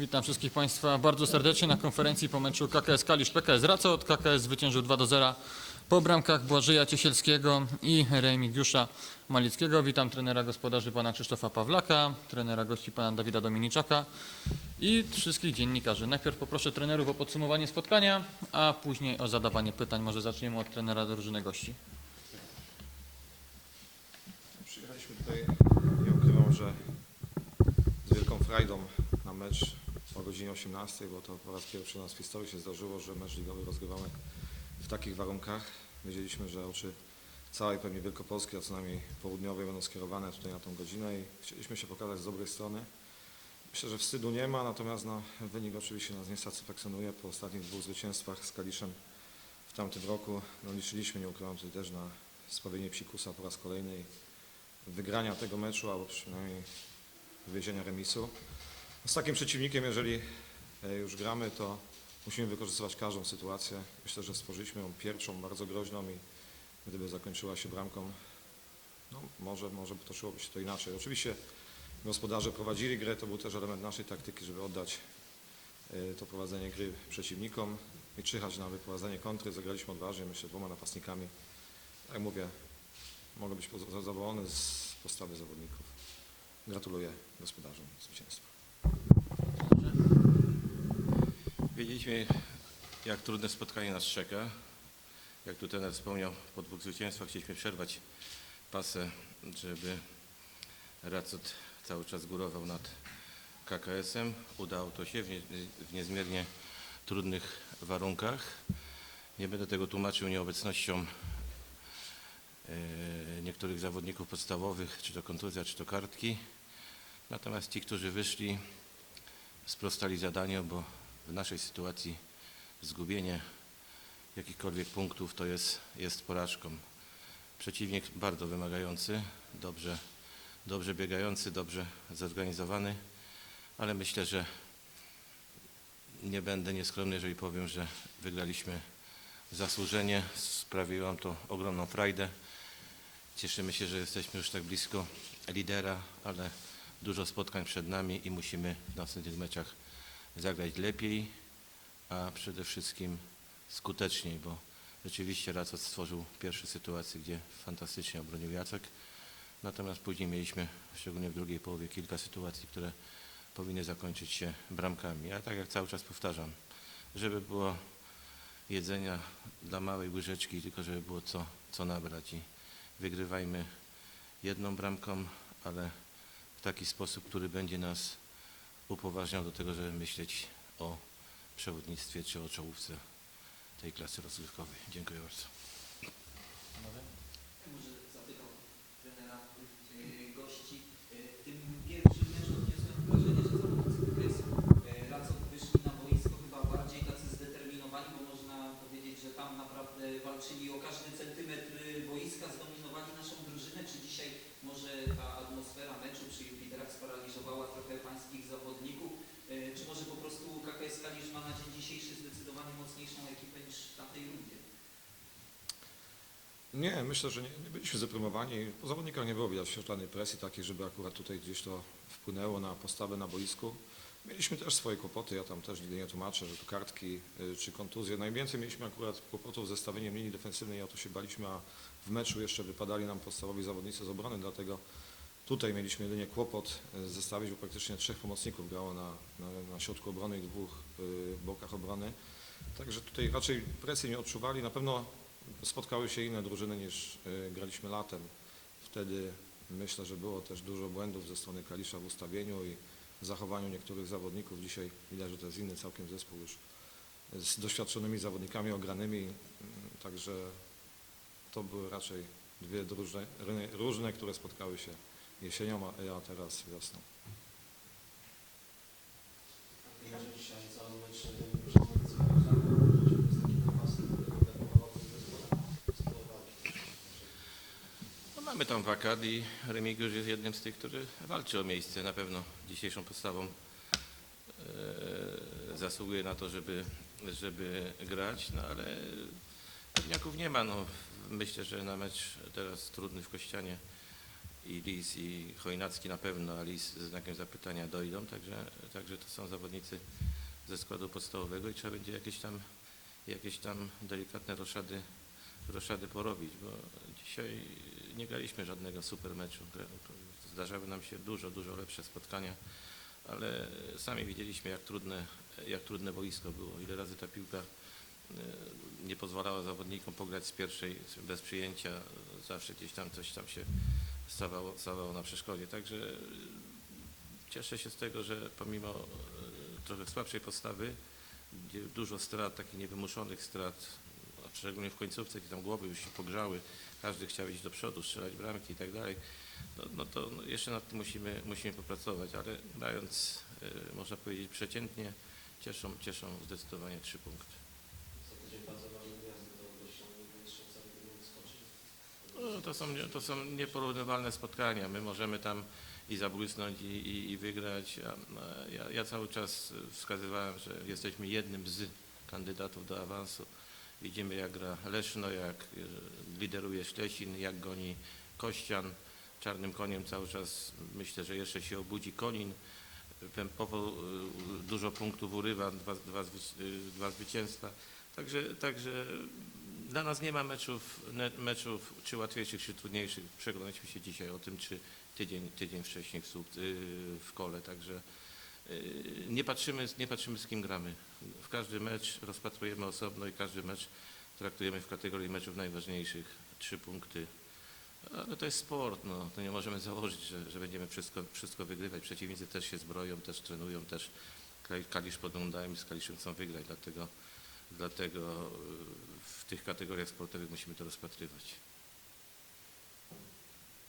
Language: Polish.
Witam wszystkich Państwa bardzo serdecznie na konferencji po meczu KKS Kalisz PKS Racot. KKS zwyciężył 2 do 0 po bramkach Błażeja Ciesielskiego i Remigiusza Malickiego. Witam trenera gospodarzy pana Krzysztofa Pawlaka, trenera gości pana Dawida Dominiczaka i wszystkich dziennikarzy. Najpierw poproszę trenerów o podsumowanie spotkania, a później o zadawanie pytań. Może zaczniemy od trenera drużyny gości. Przyjechaliśmy tutaj, nie ukrywam, że z wielką frajdą na mecz o godzinie 18, bo to po raz pierwszy u nas w historii się zdarzyło, że mecz ligowy rozgrywamy w takich warunkach. Wiedzieliśmy, że oczy całej pewnie Wielkopolski, a co najmniej południowej będą skierowane tutaj na tą godzinę i chcieliśmy się pokazać z dobrej strony. Myślę, że wstydu nie ma, natomiast no, wynik oczywiście nas nie satysfakcjonuje. Po ostatnich dwóch zwycięstwach z Kaliszem w tamtym roku no, liczyliśmy, nie ukrywam tutaj też na sprawienie psikusa po raz kolejny i wygrania tego meczu, albo przynajmniej wywiezienia remisu. Z takim przeciwnikiem, jeżeli e, już gramy, to musimy wykorzystywać każdą sytuację. Myślę, że stworzyliśmy ją pierwszą, bardzo groźną i gdyby zakończyła się bramką, no może, może potoczyłoby się to inaczej. Oczywiście gospodarze prowadzili grę, to był też element naszej taktyki, żeby oddać e, to prowadzenie gry przeciwnikom i czyhać na wyprowadzenie kontry. Zagraliśmy odważnie, myślę, dwoma napastnikami. Jak mówię, mogę być zadowolony z postawy zawodników. Gratuluję gospodarzom zwycięstwa. Wiedzieliśmy, jak trudne spotkanie nas czeka. Jak tu trener wspomniał, po dwóch zwycięstwach chcieliśmy przerwać pasę, żeby Racot cały czas górował nad KKS-em. Udało to się w, nie, w niezmiernie trudnych warunkach. Nie będę tego tłumaczył nieobecnością e, niektórych zawodników podstawowych, czy to kontuzja, czy to kartki. Natomiast ci, którzy wyszli, sprostali zadaniu, bo w naszej sytuacji zgubienie jakichkolwiek punktów to jest, jest porażką. Przeciwnik bardzo wymagający, dobrze, dobrze biegający, dobrze zorganizowany, ale myślę, że nie będę nieskromny, jeżeli powiem, że wygraliśmy zasłużenie. Sprawiło nam to ogromną frajdę. Cieszymy się, że jesteśmy już tak blisko lidera, ale dużo spotkań przed nami i musimy w następnych meczach zagrać lepiej, a przede wszystkim skuteczniej, bo rzeczywiście Racot stworzył pierwsze sytuacje, gdzie fantastycznie obronił Jacek. Natomiast później mieliśmy, szczególnie w drugiej połowie, kilka sytuacji, które powinny zakończyć się bramkami. Ja tak jak cały czas powtarzam, żeby było jedzenia dla małej łyżeczki, tylko żeby było co, co nabrać i wygrywajmy jedną bramką, ale w taki sposób, który będzie nas upoważniał do tego, żeby myśleć o przewodnictwie czy o czołówce tej klasy rozgrywkowej. Dziękuję bardzo. Może zapytam trenera y, gości. Y, W tym pierwszym meczu odniosłem wrażenie, że zawodnicy KS Racot wyszli na boisko chyba bardziej tacy zdeterminowani, bo można powiedzieć, że tam naprawdę walczyli o każdy centymetr y, boiska, zdominowali naszą drużynę. Czy dzisiaj może ta atmosfera meczu przy Jupiterach sparaliżowała trochę pańskich zawodników? Y, Czy może po prostu KKS Kalisz ma na dzień dzisiejszy zdecydowanie mocniejszą ekipę niż tamtej rundzie? Nie, myślę, że nie, nie byliśmy zaprymowani. Po zawodnikach nie było widać żadnej presji takiej, żeby akurat tutaj gdzieś to wpłynęło na postawę na boisku. Mieliśmy też swoje kłopoty, ja tam też nigdy nie tłumaczę, że tu kartki y, czy kontuzje. Najwięcej mieliśmy akurat kłopotów z zestawieniem linii defensywnej, o to się baliśmy, a w meczu jeszcze wypadali nam podstawowi zawodnicy z obrony, dlatego tutaj mieliśmy jedynie kłopot y, zestawić, bo praktycznie trzech pomocników grało na, na, na środku obrony i dwóch y, bokach obrony. Także tutaj raczej presji nie odczuwali. Na pewno spotkały się inne drużyny niż y, graliśmy latem. Wtedy myślę, że było też dużo błędów ze strony Kalisza w ustawieniu i zachowaniu niektórych zawodników. Dzisiaj widać, że to jest inny całkiem zespół już z doświadczonymi zawodnikami ogranymi. Mm, Także to były raczej dwie drużyny różne, które spotkały się jesienią, a- teraz wiosną. No, mamy tam wakat i Remigiusz jest jednym z tych, który walczy o miejsce. Na pewno dzisiejszą podstawą e, zasługuje na to, żeby, żeby grać, no ale pewniaków nie ma. No, myślę, że na mecz teraz trudny w Kościanie i Lis i Chojnacki na pewno, a Lis ze znakiem zapytania dojdą, także, także to są zawodnicy ze składu podstawowego i trzeba będzie jakieś tam, jakieś tam delikatne roszady, roszady porobić, bo dzisiaj nie graliśmy żadnego super meczu. Zdarzały nam się dużo, dużo lepsze spotkania, ale sami widzieliśmy jak trudne, jak trudne boisko było, ile razy ta piłka e, nie pozwalała zawodnikom pograć z pierwszej bez przyjęcia, zawsze gdzieś tam coś tam się stawało, stawało na przeszkodzie. Także cieszę się z tego, że pomimo e, trochę słabszej postawy, gdzie dużo strat, takich niewymuszonych strat, a szczególnie w końcówce, gdzie tam głowy już się pogrzały, każdy chciał iść do przodu, strzelać bramki i tak dalej, no, no to no jeszcze nad tym musimy, musimy popracować, ale grając, e, można powiedzieć, przeciętnie, cieszą, cieszą zdecydowanie trzy punkty. Za tydzień bardzo ważny gwiazdy do gościa mistrzostwa będą skończyć. No, to, są, to są nieporównywalne spotkania. My możemy tam i zabłysnąć i, i, i wygrać. Ja, ja, cały czas wskazywałem, że jesteśmy jednym z kandydatów do awansu. Widzimy jak gra Leszno, jak e, lideruje Szczecin, jak goni Kościan. Czarnym koniem cały czas myślę, że jeszcze się obudzi Konin. Tempowo e, dużo punktów urywa, dwa, dwa, e, dwa zwycięstwa. Także, także dla nas nie ma meczów, meczów czy łatwiejszych, czy trudniejszych. Przekonaliśmy się dzisiaj o tym, czy tydzień, tydzień wcześniej w, Słup- y, w kole. Także y, nie patrzymy, nie patrzymy z kim gramy. W każdy mecz rozpatrujemy osobno i każdy mecz traktujemy w kategorii meczów najważniejszych. Trzy punkty. Ale to jest sport, no. to nie możemy założyć, że, że będziemy wszystko, wszystko wygrywać. Przeciwnicy też się zbroją, też trenują, też Kali- Kalisz podglądają i z Kaliszem chcą wygrać. Dlatego, dlatego y, w tych kategoriach sportowych musimy to rozpatrywać.